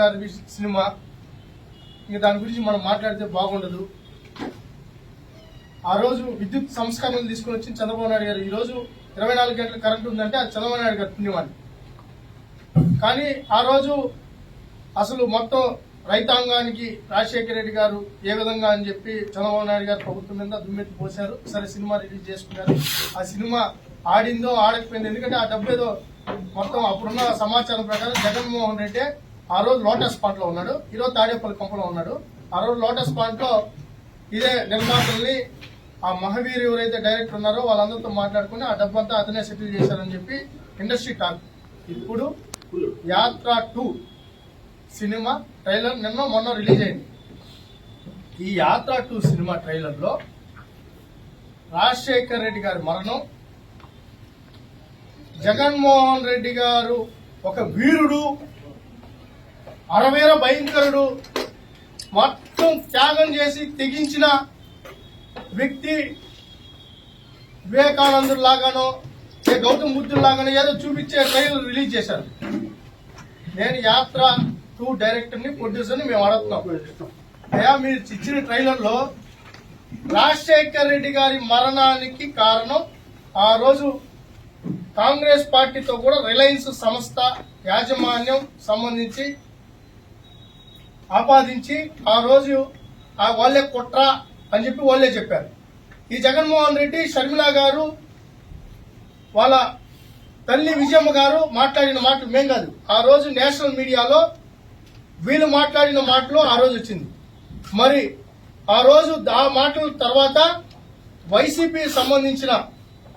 గారి సినిమా. ఇంకా దాని గురించి మనం మాట్లాడితే బాగుండదు. ఆ రోజు విద్యుత్ సంస్కరణలు తీసుకొని వచ్చిన చంద్రబాబు నాయుడు గారు ఈ రోజు ఇరవై నాలుగు గంటల కరెంట్ ఉందంటే అది చంద్రబాబు నాయుడు గారు పుణ్యమాని. కానీ ఆ రోజు అసలు మొత్తం రైతాంగానికి రాజశేఖర రెడ్డి గారు ఏ విధంగా అని చెప్పి చంద్రబాబు నాయుడు గారు ప్రభుత్వం మీద దుమ్మెత్తి పోశారు. సరే సినిమా రిలీజ్ చేసుకున్నారు. ఆ సినిమా ఆడిందో ఆడకపోయింది ఎందుకంటే ఆ డబ్బు ఏదో మొత్తం అప్పుడున్న సమాచారం ప్రకారం జగన్మోహన్ రెడ్డి ఆ రోజు లోటస్ పాయింట్లో ఉన్నాడు. ఈ రోజు తాడేపల్లి కొంపలో ఉన్నాడు. ఆ రోజు లోటస్ పాయింట్లో ఇదే నిర్మాతల్ని ఆ మహావీర్ ఎవరైతే డైరెక్టర్ ఉన్నారో వాళ్ళందరితో మాట్లాడుకుని ఆ డబ్బంతా అతనే సెటిల్ చేశారని చెప్పి ఇండస్ట్రీ టాక్. ఇప్పుడు యాత్ర టూ సినిమా ట్రైలర్ నిన్న మొన్న రిలీజ్ అయింది. ఈ యాత్ర టూ సినిమా ట్రైలర్లో రాజశేఖర్ రెడ్డి గారి మరణం జగన్మోహన్ రెడ్డి గారు ఒక వీరుడు అరవీర భయంకరుడు మొత్తం త్యాగం చేసి తెగించిన వ్యక్తి వివేకానందుడు లాగానో ఏ గౌతమ్ బుద్ధుడు లాగానో ఏదో చూపించే ట్రైల్ రిలీజ్ చేశారు. నేను యాత్ర టూ డైరెక్టర్ని ప్రొడ్యూసర్ని మేము అడుగుతున్నాం. అయ్యా మీరు ఇచ్చిన ట్రైలర్లో రాజశేఖర్ రెడ్డి గారి మరణానికి కారణం ఆ రోజు కాంగ్రెస్ పార్టీతో కూడా రిలయన్స్ సంస్థ యాజమాన్యం సంబంధించి ఆపాదించి ఆ రోజు ఆ వాళ్ళే కుట్ర అని చెప్పి వాళ్ళే చెప్పారు. ఈ జగన్మోహన్ రెడ్డి షర్మిల గారు వాళ్ళ తల్లి విజయమ్మ గారు మాట్లాడిన మాటలు మేం కాదు. ఆ రోజు నేషనల్ మీడియాలో వీళ్ళు మాట్లాడిన మాటలు ఆ రోజు వచ్చింది. మరి ఆ రోజు ఆ మాటల తర్వాత వైసీపీ సంబంధించిన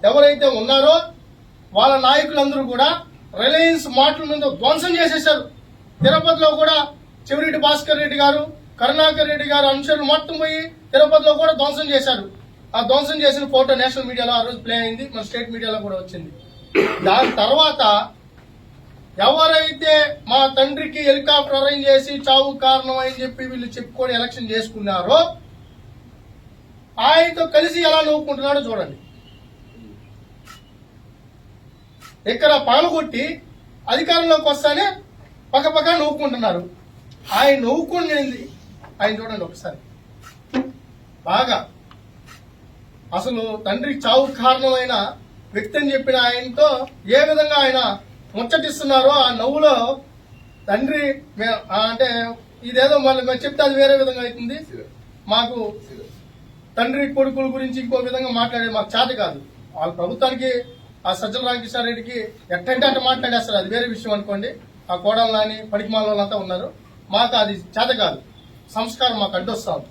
ఎవరైతే ఉన్నారో వాళ్ళ నాయకులందరూ కూడా రిలయన్స్ మాటల మీద ధ్వంసం చేసేశారు. తిరుపతిలో కూడా చెవిరెడ్డి భాస్కర్ రెడ్డి గారు కరుణాకర్ రెడ్డి గారు అనుచరులు మొత్తం పోయి తిరుపతిలో కూడా ధ్వంసం చేశారు. ఆ ధ్వంసం చేసిన ఫోటో నేషనల్ మీడియాలో ఆ రోజు ప్లే అయింది మన స్టేట్ మీడియాలో కూడా వచ్చింది. దాని తర్వాత ఎవరైతే మా తండ్రికి హెలికాప్టర్ అరేంజ్ చేసి చావు కారణం అని చెప్పి వీళ్ళు చెప్పుకొని ఎలక్షన్ చేసుకున్నారో ఆయనతో కలిసి ఎలా నవ్వుకుంటున్నాడో చూడండి. ఇక్కడ పాల్గొట్టి అధికారంలోకి వస్తానే పక్క పక్క నవ్వుకుంటున్నారు. ఆయన నవ్వుకునేది. ఆయన చూడండి ఒకసారి. బాగా. అసలు తండ్రికి చావు కారణమైన వ్యక్తి అని చెప్పిన ఆయనతో ఏ విధంగా ఆయన ముచ్చటిస్తున్నారో ఆ నవ్వులో తండ్రి అంటే ఇదేదో మళ్ళీ మేము చెప్తే అది వేరే విధంగా అవుతుంది. మాకు తండ్రి కొడుకుల గురించి ఇంకో విధంగా మాట్లాడేది మాకు చేత కాదు. వాళ్ళ ప్రభుత్వానికి ఆ సజ్జల రామకృష్ణారెడ్డికి ఎట్టంటే అట్ట మాట్లాడేస్తారు. అది వేరే విషయం అనుకోండి. ఆ కోడలు కానీ పడికిమాల వాళ్ళంతా ఉన్నారు. మాకు అది చేత కాదు. సంస్కారం మాకు అడ్డొస్తాం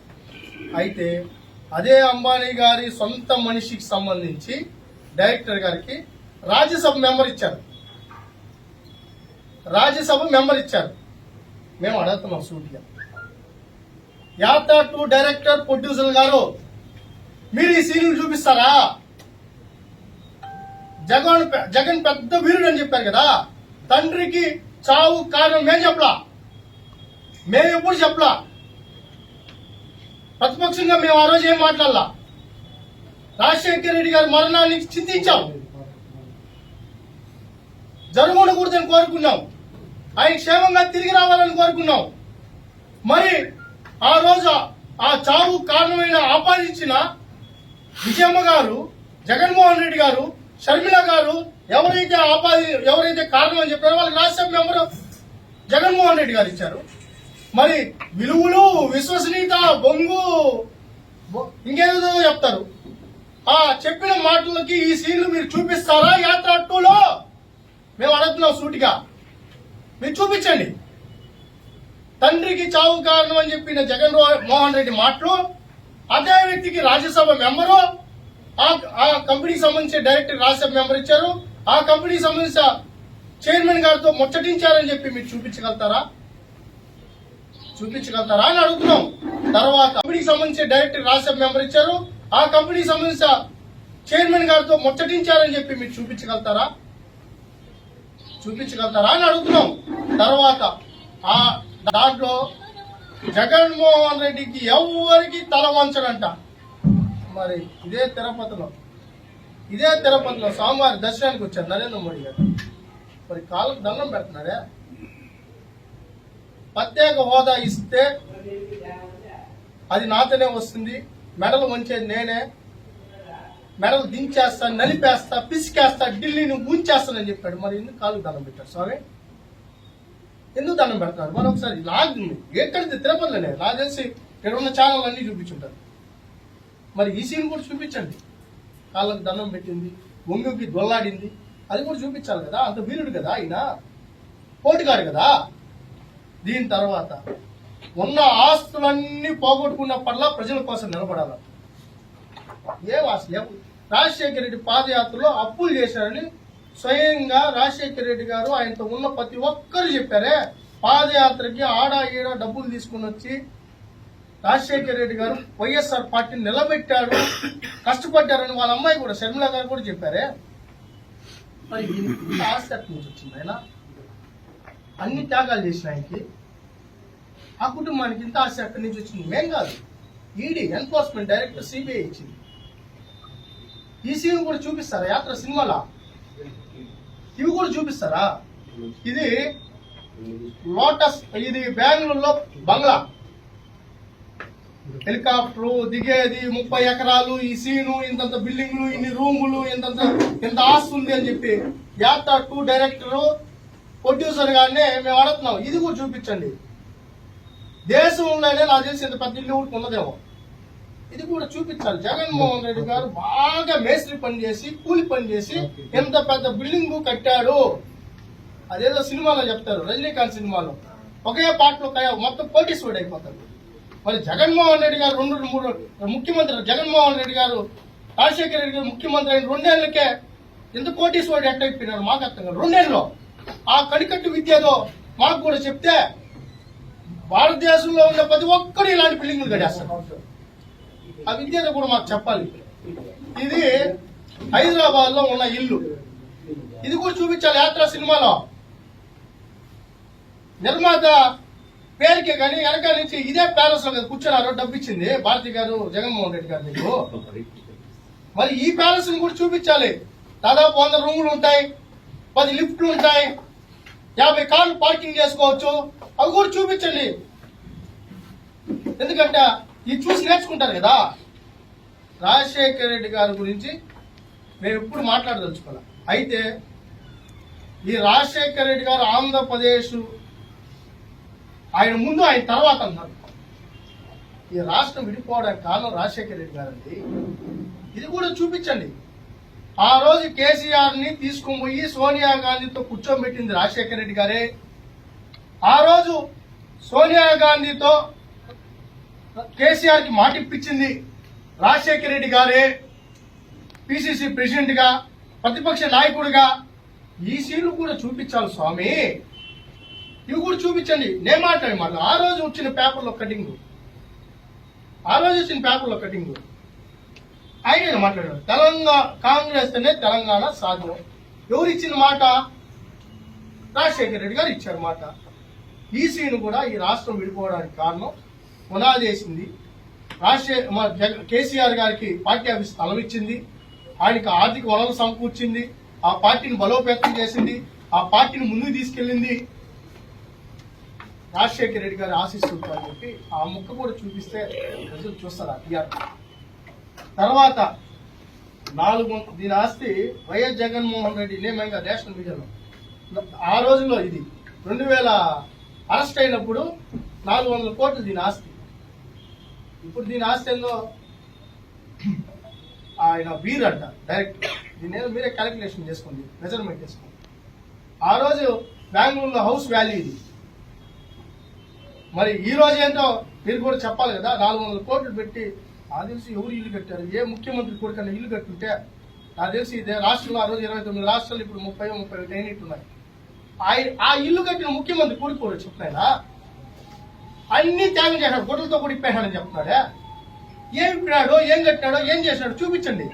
అయితే అదే అంబానీ గారి సొంత మనిషికి సంబంధించి డైరెక్టర్ గారికి రాజ్యసభ మెంబర్ ఇచ్చారు. రాజ్యసభ మెంబర్ ఇచ్చారు. మేము అడుగుతున్నాం సూటిగా. యాత్ర టూ డైరెక్టర్ ప్రొడ్యూసర్ గారు మీరు ఈ సీన్లు చూపిస్తారా? జగన్ జగన్ పెద్ద వీరుడు అని చెప్పారు కదా. తండ్రికి చావు కారణం మేము చెప్పలా? మేము ఎప్పుడు చెప్పలా. ప్రతిపక్షంగా మేము ఆ రోజు ఏం మాట్లాడలా? రాజశేఖర రెడ్డి గారి మరణాన్ని చింతించాం. జరగకూడదని కోరుకున్నాం. ఆయన క్షేమంగా తిరిగి రావాలని కోరుకున్నాం. మరి ఆ రోజు ఆ చావు కారణమైన ఆపాదించిన విజయమ్మ గారు జగన్మోహన్ రెడ్డి గారు షర్మిల గారు ఎవరైతే ఆపాది ఎవరైతే కారణం అని చెప్పారో వాళ్ళకి రాజ్యసభ మెంబరు జగన్మోహన్ రెడ్డి గారు ఇచ్చారు. మరి విలువలు విశ్వసనీయత బొంగు ఇంకేదో చెప్తారు. ఆ చెప్పిన మాటలకి ఈ సీన్లు మీరు చూపిస్తారా? యాత్ర టూలో? మేము అడుగుతున్నాం సూటిగా. మీరు చూపించండి. తండ్రికి చావు కారణం అని చెప్పిన జగన్ రో- మోహన్ రెడ్డి మాటలు అదే వ్యక్తికి రాజ్యసభ మెంబరు ఆ ఆ కంపెనీకి సంబంధించిన డైరెక్టర్ రాజ్యసభ మెంబర్ ఇచ్చారు. ఆ కంపెనీకి సంబంధించిన చైర్మన్ గారితో ముచ్చటించారని చెప్పి మీరు చూపించగలుగుతారా? చూపించగలుగుతారా అని అడుగుతున్నాం. తర్వాత కంపెనీకి సంబంధించి డైరెక్టర్ రాజ్యసభ మెంబర్ ఇచ్చారు. ఆ కంపెనీకి సంబంధించిన చైర్మన్ గారితో ముచ్చటించారని చెప్పి మీరు చూపించగలుగుతారా? చూపించగలుగుతారా అని అడుగుతున్నాం. తర్వాత ఆ దాంట్లో జగన్మోహన్ రెడ్డికి ఎవరికి తల వంచడంట. మరి ఇదే తిరుపతిలో. ఇదే తిరుపతిలో స్వామివారి దర్శనానికి వచ్చారు నరేంద్ర మోడీ గారు. మరి కాళ్ళకు దండం పెడుతున్నాడే ప్రత్యేక హోదా ఇస్తే అది నాతోనే వస్తుంది. మెడలు వంచేది నేనే. మెడలు దించేస్తా నలిపేస్తా పిసికేస్తా ఢిల్లీని ఉంచేస్తానని చెప్పాడు. మరి ఎందుకు కాలు దండం పెట్టారు స్వామి ఎందుకు దండం పెడతారు మరి ఒకసారి నాకు ఎక్కడిది? తిరుపతిలోనే. నాకు తెలిసి ఇక్కడ ఉన్న ఛానల్ అన్ని చూపించుంటారు. మరి ఈ సీన్ కూడా చూపించండి. కాళ్ళకు దండం పెట్టింది ఒంగుకి దొల్లాడింది. అది కూడా చూపించాలి కదా. అంత వీరుడు కదా ఆయన. పోటీగాడు కదా. దీని తర్వాత ఉన్న ఆస్తులన్నీ పోగొట్టుకున్నప్పట్లా ప్రజల కోసం నిలబడాలి. ఏం అసలు రాజశేఖర రెడ్డి పాదయాత్రలో అప్పులు చేశారని స్వయంగా రాజశేఖర రెడ్డి గారు ఆయనతో ఉన్న ప్రతి ఒక్కరు చెప్పారే. పాదయాత్రకి ఆడా ఈడ డబ్బులు తీసుకుని వచ్చి రాజశేఖర రెడ్డి గారు వైఎస్ఆర్ పార్టీని నిలబెట్టాడు కష్టపడ్డారని వాళ్ళ అమ్మాయి కూడా షర్మిల గారు కూడా చెప్పారే. మరి ఆస్తి ఎక్కడి నుంచి వచ్చింది ఆయన? అన్ని త్యాగాలు చేసిన ఆయనకి. ఆ కుటుంబానికి ఇంత ఆశ ఎక్కడి నుంచి వచ్చింది. మేం కాదు. ఈడీ ఎన్ఫోర్స్మెంట్ డైరెక్టర్ సిబిఐ ఇచ్చింది. ఈ సీన్ కూడా చూపిస్తారా? యాత్ర సినిమాలా? ఇవి కూడా చూపిస్తారా? ఇది లోటస్ ఇది బెంగళూరులో బంగ్లా. హెలికాప్టర్ దిగేది ముప్పై ఎకరాలు. ఈ సీను ఇంతంత బిల్డింగ్లు ఇన్ని రూములు ఇంతంత ఇంత ఆస్తి ఉంది అని చెప్పి యాత్ర టూ డైరెక్టర్ ప్రొడ్యూసర్ గానే మేము అడుగుతున్నాం. ఇది కూడా చూపించండి. దేశంలోనే నాకు తెలిసి ఇంత పెద్ద ఇల్లు ఉన్నదేమో. ఇది కూడా చూపించాలి. జగన్మోహన్ రెడ్డి గారు బాగా మేస్త్రి పని చేసి కూలి పని చేసి ఎంత పెద్ద బిల్డింగ్ కట్టాడు అదేదో సినిమాలో చెప్తారు. రజనీకాంత్ సినిమాలో. ఒకే పాటలో కయ- మొత్తం కోటీశ్వరుడు అయిపోతాడు మరి జగన్మోహన్ రెడ్డి గారు రెండు మూడు ముఖ్యమంత్రి జగన్మోహన్ రెడ్డి గారు రాజశేఖర రెడ్డి గారు ముఖ్యమంత్రి అయిన రెండేళ్ళకే ఎంత కోటీశ్వరుడు ఎట్ట అయిపోయినారు? మాకు అర్థం కాదు. రెండేళ్ళు. ఆ కడికట్టు విద్య ఏదో మాకు కూడా చెప్తే భారతదేశంలో ఉన్న ప్రతి ఒక్కరు ఇలాంటి బిల్డింగ్లు కట్టేస్తారు. ఆ విద్య కూడా మాకు చెప్పాలి. ఇది హైదరాబాద్లో ఉన్న ఇల్లు. ఇది కూడా చూపించాలి యాత్ర సినిమాలో. నిర్మాత పేరుకే కానీ వెనక నుంచి ఇదే ప్యాలెస్లో కదా కూర్చున్నారు డబ్బు ఇచ్చింది భారతి గారు జగన్మోహన్ రెడ్డి గారు మీకు. మరి ఈ ప్యాలెస్ని కూడా చూపించాలి. దాదాపు వంద రూములు ఉంటాయి. పది లిఫ్ట్లు ఉంటాయి. యాభై కార్లు పార్కింగ్ చేసుకోవచ్చు. అవి కూడా చూపించండి. ఎందుకంటే ఇది చూసి నేర్చుకుంటారు కదా. రాజశేఖర రెడ్డి గారి గురించి మేము ఎప్పుడు మాట్లాడదలుచుకోవాలి అయితే ఈ రాజశేఖర రెడ్డి గారు ఆంధ్రప్రదేశ్ ఆయన ముందు ఆయన తర్వాత అన్నారు. ఈ రాష్ట్రం విడిపోవడానికి కారణం రాజశేఖర రెడ్డి గారండి. ఇది కూడా చూపించండి. ఆ రోజు కేసీఆర్ని తీసుకుని పోయి సోనియా గాంధీతో కూర్చోబెట్టింది రాజశేఖర రెడ్డి గారే. ఆ రోజు సోనియా గాంధీతో కేసీఆర్కి మాటిప్పించింది రాజశేఖర రెడ్డి గారే. పిసిసి ప్రెసిడెంట్గా ప్రతిపక్ష నాయకుడిగా. ఈ సీన్లు కూడా చూపించాలి స్వామి. ఇవి కూడా చూపించండి. నేను మాట్లాడి మళ్ళీ ఆ రోజు వచ్చిన పేపర్లో కటింగ్. ఆ రోజు వచ్చిన పేపర్లో కటింగ్. ఆయన మాట్లాడారు తెలంగాణ కాంగ్రెస్ అనే తెలంగాణ సాధ్యం. ఎవరు ఇచ్చిన మాట? రాజశేఖర రెడ్డి గారు ఇచ్చారు మాట. ఈసీని కూడా ఈ రాష్ట్రం విడిపోవడానికి కారణం పునాదేసింది రాజశేఖర్ మన కేసీఆర్ గారికి పార్టీ ఆఫీస్ స్థలం ఇచ్చింది. ఆయనకి ఆర్థిక వనరులు సమకూర్చింది. ఆ పార్టీని బలోపేతం చేసింది. ఆ పార్టీని ముందుకు తీసుకెళ్ళింది. రాజశేఖర రెడ్డి గారి ఆశిస్తుంటారు అని చెప్పి ఆ ముక్క కూడా చూపిస్తే ప్రజలు చూస్తారు టీఆర్పీ. తర్వాత నాలుగు దీని ఆస్తి వైఎస్ జగన్మోహన్ రెడ్డి నియమంగా నేషనల్ మీడియాలో. ఆ రోజుల్లో ఇది. రెండు వేల అరెస్ట్ అయినప్పుడు నాలుగు వందల కోట్లు దీని ఆస్తి. ఇప్పుడు దీని ఆస్తి ఏందో? ఆయన వీర్ అంట డైరెక్ట్. దీని ఏదో మీరే క్యాలిక్యులేషన్ చేసుకోండి మెజర్మెంట్ చేసుకోండి. ఆ రోజు బెంగళూరులో హౌస్ వ్యాల్యూ ఇది. మరి ఈ రోజు ఏంటో మీరు కూడా చెప్పాలి కదా నాలుగు వందల కోట్లు పెట్టి నాకు తెలిసి ఎవరు ఇల్లు కట్టారు? ఏ ముఖ్యమంత్రి కొడుకన్నా ఇల్లు కట్టుంటే నాకు తెలిసి ఇదే రాష్ట్రంలో ఆ రోజు ఇరవై తొమ్మిది రాష్ట్రాలు ఇప్పుడు ముప్పై ముప్పై ఒకటి అయినట్టున్నాయి ఆయ- ఆ ఇల్లు కట్టిన ముఖ్యమంత్రి కొడుకు కూడా చెప్తున్నాయనా అన్ని త్యాగం చేశాడు గొడ్డలతో కూడా ఇప్పేశాడని చెప్తున్నాడే? ఏం ఇప్పినాడో ఏం కట్టినాడో? ఏం చేసినాడో చూపించండి.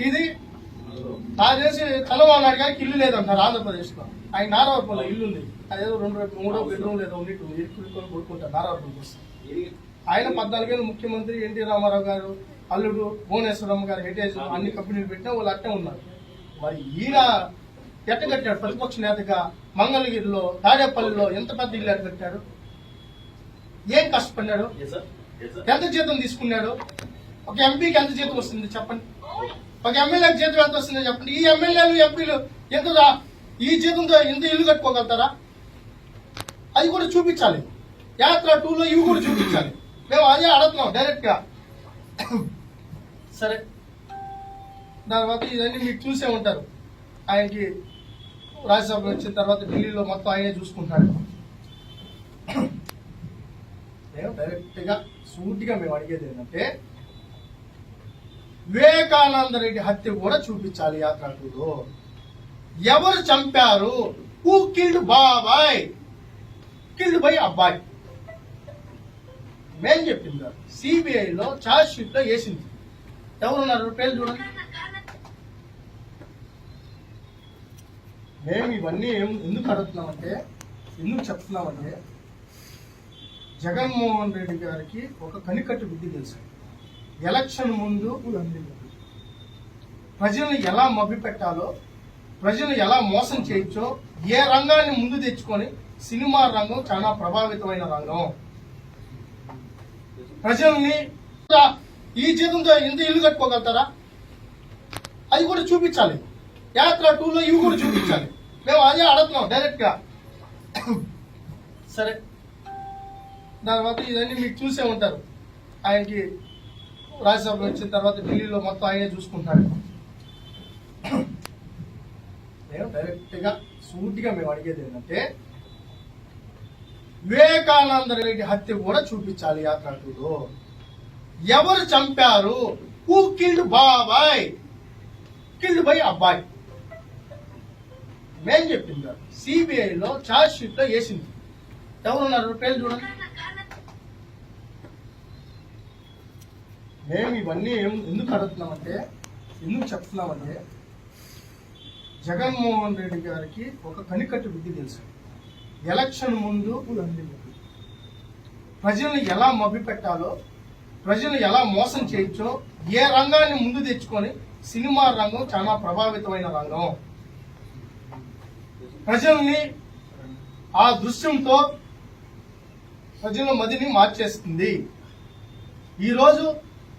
ఇది నాకు తెలిసి చంద్రబాబు గారికి ఇల్లు లేదంటారు ఆంధ్రప్రదేశ్లో ఆయన నారావరపల్లిలో ఇల్లు ఉంది. అదేదో రెండు మూడో బెడ్రూమ్ లేదో ఉన్నట్టు ఇరుక్కుని కొడుకుంటారు నారావరపల్లి ఆయన పద్నాలుగేళ్ళు ముఖ్యమంత్రి ఎన్టీ రామారావు గారు అల్లుడు భువనేశ్వరమ్మ గారు హెరిటేజ్ అన్ని కంపెనీలు పెట్టినా వాళ్ళు అట్టే ఉన్నారు. మరి ఈయన ఎట్ట కట్టాడు ప్రతిపక్ష నేతగా మంగళగిరిలో తాడేపల్లిలో ఎంత పెద్ద ఇల్లు ఎట్ట కట్టాడు ఏం కష్టపడినాడు ఎంత జీతం తీసుకున్నాడు? ఒక ఎంపీకి ఎంత జీతం వస్తుంది చెప్పండి? ఒక ఎమ్మెల్యేకి జీతం ఎంత వస్తుంది చెప్పండి? ఈ ఎమ్మెల్యేలు ఎంపీలు ఎంత ఈ జీతంతో ఇంత ఇల్లు కట్టుకోగలుగుతారా? అది కూడా చూపించాలి. యాత్ర టూలో ఇవి కూడా చూపించాలి. మేము అదే అడుగుతున్నాం డైరెక్ట్గా సరే తర్వాత ఇవన్నీ మీకు చూసే ఉంటారు. ఆయనకి రాజ్యసభ వచ్చిన తర్వాత ఢిల్లీలో మొత్తం ఆయనే చూసుకుంటాడు మేము డైరెక్ట్గా సూటిగా మేము అడిగేది ఏంటంటే వివేకానంద రెడ్డి హత్య కూడా చూపించాలి యాత్రకుడు ఎవరు చంపారు? హూ కిల్డ్ బాబాయ్. కిల్డ్ బై అబ్బాయి. మేం చెప్పింది సిబిఐలో ఛార్జ్ షీట్లో వేసింది. ఎవరున్నారు? పేర్లు చూడండి. మేము ఇవన్నీ ఏం- ఎందుకు అడుగుతున్నామంటే ఎందుకు చెప్తున్నామంటే జగన్మోహన్ రెడ్డి గారికి ఒక కనికట్టు బుద్ధి తెలుసు. ఎలక్షన్ ముందు ప్రజలను ఎలా మభ్యపెట్టాలో ప్రజలు ఎలా మోసం చేయొచ్చో ఏ రంగాన్ని ముందు తెచ్చుకొని సినిమా రంగం చాలా ప్రభావితమైన రంగం. ప్రజల్ని ఈ జీతంతో ఇంత ఇల్లు కట్టుకోగలుగుతారా? అది కూడా చూపించాలి. యాత్ర టూలో ఇవి కూడా చూపించాలి. మేము అదే అడుగుతున్నాం డైరెక్ట్గా సరే. తర్వాత ఇవన్నీ మీకు చూసే ఉంటారు. ఆయనకి రాజ్యసభ వచ్చిన తర్వాత ఢిల్లీలో మొత్తం ఆయనే చూసుకుంటాడు. మేము డైరెక్ట్గా సూటిగా మేము అడిగేది ఏంటంటే వివేకానంద రెడ్డి హత్య కూడా చూపించాలి యాత్రకుడు. ఎవరు చంపారు? హూ కిల్డ్ బాబాయ్? కిల్డ్ బై అబ్బాయి. మేం చెప్పింది సిబిఐలో ఛార్జ్ షీట్లో వేసింది. ఎవరున్నారు? పేర్లు చూడండి. మేము ఇవన్నీ ఎందుకు అడుగుతున్నామంటే ఎందుకు చెప్తున్నామంటే జగన్మోహన్ రెడ్డి గారికి ఒక కనికట్టు బుద్ధి తెలుసు. ఎలక్షన్ ముందు ప్రజలను ఎలా మభ్యపెట్టాలో పెట్టాలో ఎలా మోసం చేయొచ్చో ఏ రంగాన్ని ముందు తెచ్చుకొని సినిమా రంగం చాలా ప్రభావితమైన రంగం. ప్రజల్ని ఆ దృశ్యంతో ప్రజల మదిని మార్చేస్తుంది. ఈరోజు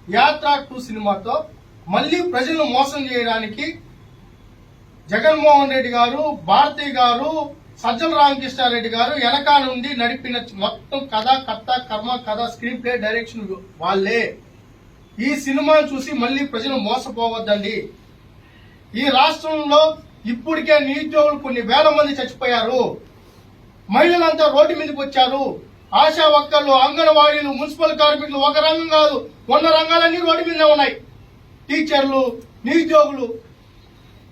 యాత్ర టూ సినిమాతో మళ్ళీ ప్రజలను మోసం చేయడానికి జగన్మోహన్ రెడ్డి గారు భారతి గారు సజ్జల రామకృష్ణారెడ్డి గారు వెనక నుండి నడిపిన మొత్తం కథ కథ కర్మ కథ స్క్రీన్ ప్లే డైరెక్షన్ వాళ్ళే. ఈ సినిమాను చూసి మళ్ళీ ప్రజలు మోసపోవద్దండి. ఈ రాష్ట్రంలో ఇప్పటికే నిరుద్యోగులు కొన్ని వేల మంది చచ్చిపోయారు. మహిళలంతా రోడ్డు మీదకి వచ్చారు. ఆశా వర్కర్లు అంగన్వాడీలు మున్సిపల్ కార్మికులు ఒక రంగం కాదు ఉన్న రంగాలన్నీ రోడ్డు మీదనే ఉన్నాయి. టీచర్లు నిరుద్యోగులు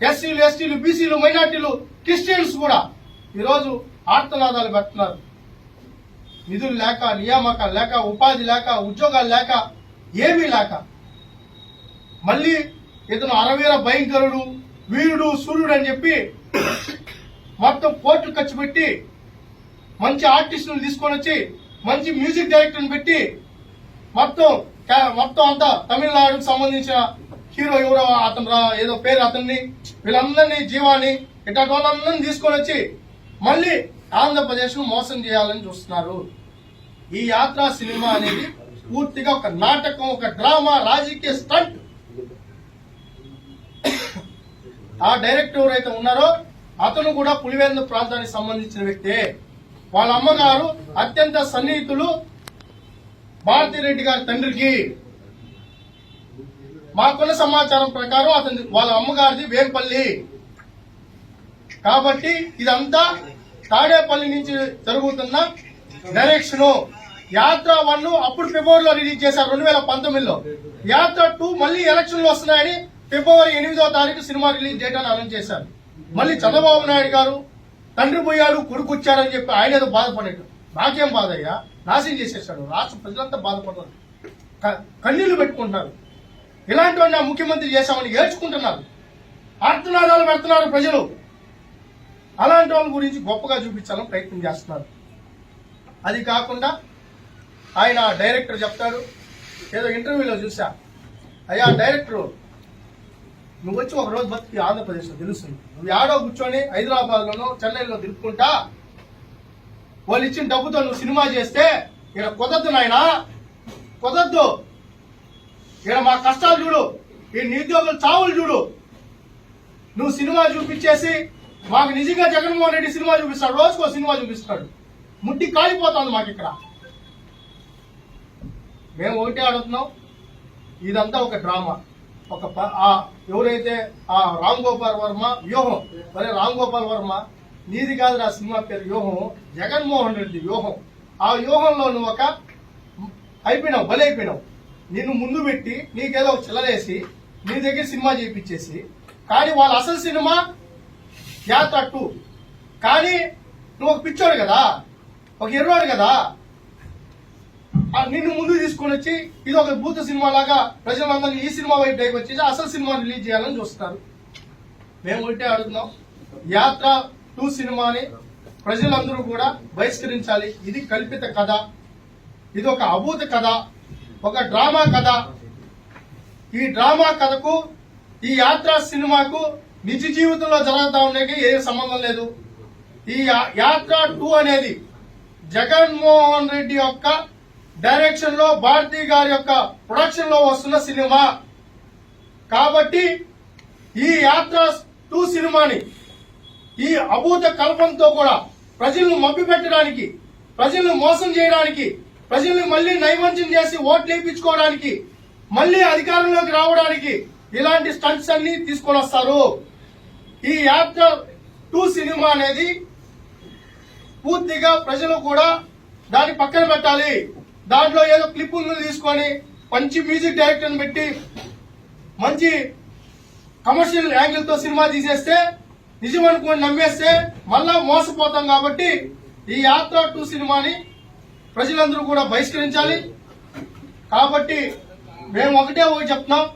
ఎస్సీలు ఎస్టీలు బీసీలు మైనార్టీలు క్రిస్టియన్స్ కూడా. ఈరోజు ఆర్తనాదాలు పెడుతున్నారు. నిధులు లేక నియామకాలు లేక ఉపాధి లేక ఉద్యోగాలు లేక ఏమీ లేక. మళ్ళీ ఇతను అరవీర భయంకరుడు వీరుడు సూర్యుడు అని చెప్పి మొత్తం కోట్లు ఖర్చు పెట్టి మంచి ఆర్టిస్టులు తీసుకొని వచ్చి మంచి మ్యూజిక్ డైరెక్టర్ని పెట్టి మొత్తం మొత్తం అంతా తమిళనాడుకు సంబంధించిన హీరో ఎవరో అతను రా- ఏదో పేరు అతన్ని వీళ్ళందరినీ జీవాని ఇట్లాంటి వాళ్ళందరినీ తీసుకొని వచ్చి మళ్ళీ ఆంధ్రప్రదేశ్ను మోసం చేయాలని చూస్తున్నారు. ఈ యాత్ర సినిమా అనేది పూర్తిగా ఒక నాటకం ఒక డ్రామా రాజకీయ స్టంట్. ఆ డైరెక్టర్ ఎవరైతే ఉన్నారో అతను కూడా పులివెందు ప్రాంతానికి సంబంధించిన వ్యక్తే. వాళ్ళ అమ్మగారు అత్యంత సన్నిహితులు భారతిరెడ్డి గారి తండ్రికి. మాకున్న సమాచారం ప్రకారం అతని వాళ్ళ అమ్మగారిది వేంపల్లి కాబట్టి ఇదంతా తాడేపల్లి నుంచి జరుగుతున్న డైరెక్షన్ యాత్ర వన్ అప్పుడు ఫిబ్రవరిలో రిలీజ్ చేశారు రెండు వేల పంతొమ్మిదిలో. యాత్ర టూ మళ్ళీ ఎలక్షన్లు వస్తున్నాయని ఫిబ్రవరి ఎనిమిదో తారీఖు సినిమా రిలీజ్ చేయడానికి అనౌన్స్ చేశారు. మళ్ళీ చంద్రబాబు నాయుడు గారు తండ్రి పోయాడు కొడుకు వచ్చాడని చెప్పి ఆయన ఏదో బాధపడాడు నాకేం బాధ అయ్యా నాశనం చేసేసాడు. రాష్ట్ర ప్రజలంతా బాధపడుతున్నారు. క- కన్నీళ్ళు పెట్టుకుంటున్నారు. ఇలాంటివన్నీ ముఖ్యమంత్రి చేశామని ఏడ్చుకుంటున్నారు. ఆర్తనాదాలు పెడుతున్నారు ప్రజలు. అలాంటి వాళ్ళ గురించి గొప్పగా చూపించాలని ప్రయత్నం చేస్తున్నారు. అది కాకుండా ఆయన డైరెక్టర్ చెప్తాడు. ఏదో ఇంటర్వ్యూలో చూసా అయ్యా డైరెక్టర్ నువ్వు వచ్చి ఒక రోజు బతికి ఆంధ్రప్రదేశ్లో తెలుస్తుంది నువ్వు ఆడో కూర్చొని హైదరాబాద్లోనో చెన్నైలో తిరుక్కుంటా వాళ్ళు ఇచ్చిన డబ్బుతో నువ్వు సినిమా చేస్తే ఇక్కడ కుదరదు నాయనా. కుదరదు. ఇక్కడ మా కష్టాలు చూడు. ఈ నిరుద్యోగుల చావులు చూడు. నువ్వు సినిమా చూపించేసి మాకు నిజంగా జగన్మోహన్ రెడ్డి సినిమా చూపిస్తాడు రోజుకో సినిమా చూపిస్తాడు. ముట్టి కాలిపోతుంది మాకు ఇక్కడ. మేము ఒకటే అడుగుతున్నాం ఇదంతా ఒక డ్రామా. ఒక ఎవరైతే ఆ రామ్ గోపాల్ వర్మ వ్యూహం. మరి రామ్ గోపాల్ వర్మ నీది కాదు ఆ సినిమా పేరు వ్యూహం. జగన్మోహన్ రెడ్డి వ్యూహం. ఆ వ్యూహంలో నువ్వు ఒక అయిపోయినావు బలైపోయినావు నిన్ను ముందు పెట్టి నీకేదో ఒక చిల్లరేసి నీ దగ్గర సినిమా చేయించేసి కానీ వాళ్ళ అసలు సినిమా యాత్ర టూ కానీ నువ్వు ఒక పిచ్చోడు కదా ఒక ఎర్రోడు కదా. నిన్ను ముందు తీసుకొని వచ్చి ఇది ఒక భూత సినిమా లాగా ప్రజలందరినీ ఈ సినిమా వైపు డైకి వచ్చేసి అసలు సినిమా రిలీజ్ చేయాలని చూస్తారు. మేము ఉంటే అడుగుతున్నాం. యాత్ర టూ సినిమాని ప్రజలందరూ కూడా బహిష్కరించాలి. ఇది కల్పిత కథ. ఇది ఒక అభూత కథ. ఒక డ్రామా కథ. ఈ డ్రామా కథకు ఈ యాత్ర సినిమాకు నిజ జీవితంలో జరుగుతా ఉండేకి ఏ సంబంధం లేదు. ఈ యాత్ర టూ అనేది జగన్మోహన్ రెడ్డి యొక్క డైరెక్షన్లో భారతీ గారి యొక్క ప్రొడక్షన్లో వస్తున్న సినిమా. కాబట్టి ఈ యాత్ర టూ సినిమాని ఈ అభూత కల్పంతో కూడా ప్రజలను మభ్య పెట్టడానికి ప్రజలను మోసం చేయడానికి ప్రజల్ని మళ్ళీ నైవంచం చేసి ఓట్లు వేయించుకోవడానికి మళ్ళీ అధికారంలోకి రావడానికి ఇలాంటి స్టంట్స్ అన్ని తీసుకొని వస్తారు. ఈ యాత్ర టూ సినిమా అనేది పూర్తిగా ప్రజలు కూడా దాన్ని పక్కన పెట్టాలి. దాంట్లో ఏదో క్లిప్పులు తీసుకొని మంచి మ్యూజిక్ డైరెక్టర్ పెట్టి మంచి కమర్షియల్ యాంగిల్తో సినిమా తీసేస్తే నిజం అనుకుని నమ్మేస్తే మళ్ళా మోసపోతాం కాబట్టి ఈ యాత్ర టూ సినిమాని ప్రజలందరూ కూడా బహిష్కరించాలి. కాబట్టి మేము ఒకటే ఒకటి చెప్తున్నాం.